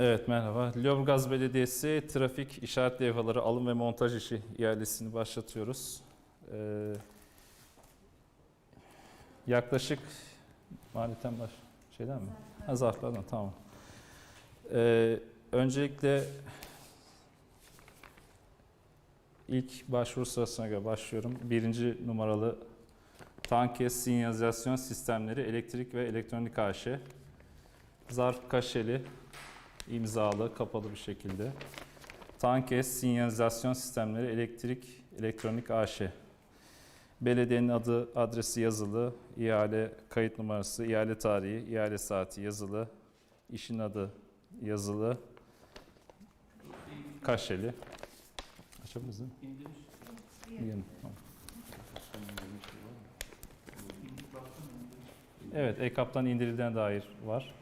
Evet merhaba. Lüleburgaz Belediyesi trafik işaret levhaları alım ve montaj işi ihalesini başlatıyoruz. Ee, yaklaşık maliyetten baş şeyden mi? Ha, zarflardan tamam. Ee, öncelikle ilk başvuru sırasına göre başlıyorum. Birinci numaralı Tankes Sinyalizasyon Sistemleri Elektrik ve Elektronik AŞ. Zarf kaşeli, imzalı, kapalı bir şekilde. Tankes Sinyalizasyon Sistemleri Elektrik Elektronik AŞ. Belediyenin adı, adresi yazılı, ihale kayıt numarası, ihale tarihi, ihale saati yazılı, işin adı yazılı, kaşeli. Açabiliriz mi? Evet, EKAP'tan indirildiğine dair var.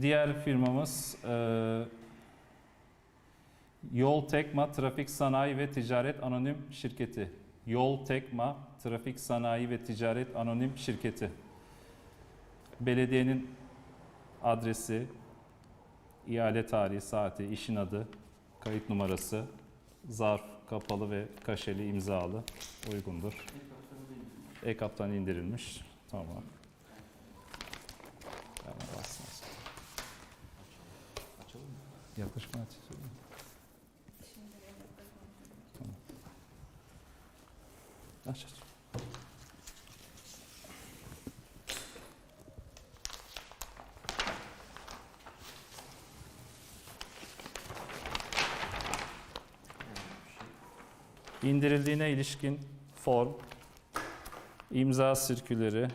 Diğer firmamız e, Yol Tekma Trafik Sanayi ve Ticaret Anonim Şirketi. Yol Tekma Trafik Sanayi ve Ticaret Anonim Şirketi. Belediyenin adresi, ihale tarihi, saati, işin adı, kayıt numarası, zarf, kapalı ve kaşeli imzalı uygundur. E-kaptan indirilmiş. Tamam. Yaklaşık mı açayım? Tamam. Aç aç. İndirildiğine ilişkin form, imza sirküleri,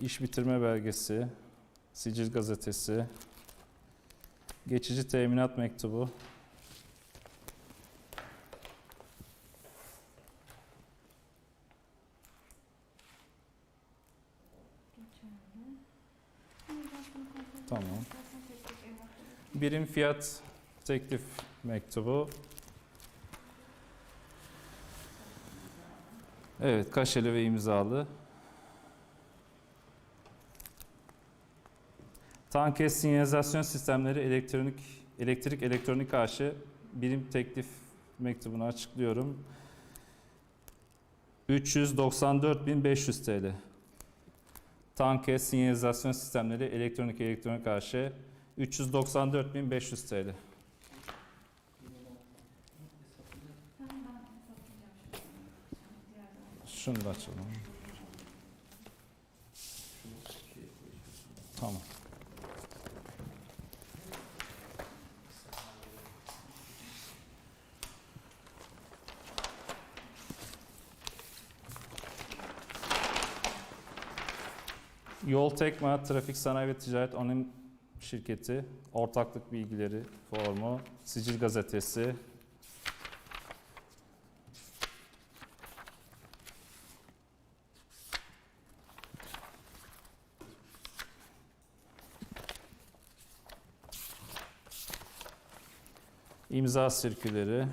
iş bitirme belgesi, sicil gazetesi, geçici teminat mektubu, Tamam. birim fiyat teklif mektubu, evet kaşeli ve imzalı, Tankes sinyalizasyon sistemleri elektronik elektrik elektronik AŞ birim teklif mektubunu açıklıyorum. 394.500 TL. Tankes sinyalizasyon sistemleri elektronik elektronik AŞ 394.500 TL. Şunu da açalım. Tamam. Yol Tekma Trafik Sanayi ve Ticaret Anonim Şirketi, ortaklık bilgileri formu, sicil gazetesi, imza sirküleri,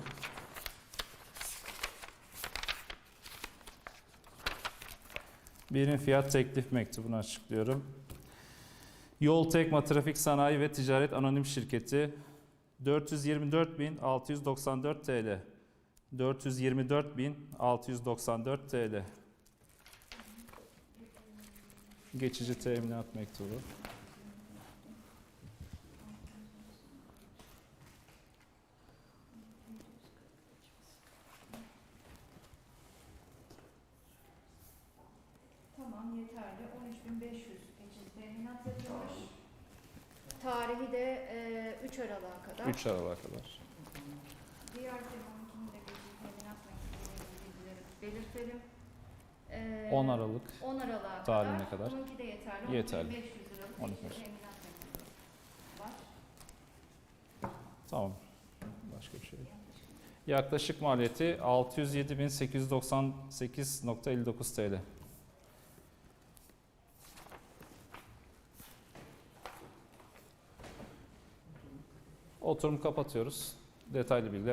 Birim fiyat teklif mektubunu açıklıyorum. Yol Tekma Trafik Sanayi ve Ticaret Anonim Şirketi 424.694 TL. 424.694 TL. Geçici teminat mektubu. Tamam yeterli. 13.500 geçici teminat yapılmış. Tarihi de e, 3 Aralık'a kadar. 3 Aralık'a kadar. Diğer firmamınkini de geçici teminat bilgileri belirtelim. E, 10 Aralık 10 Aralık'a tarihine kadar. kadar. Onunki de yeterli. Yeterli. 13.500 liralık 12.500. geçici teminat mektubu var. Tamam. Başka bir şey yok. Yaklaşık maliyeti 607.898.59 TL. Oturum kapatıyoruz. Detaylı bilgiler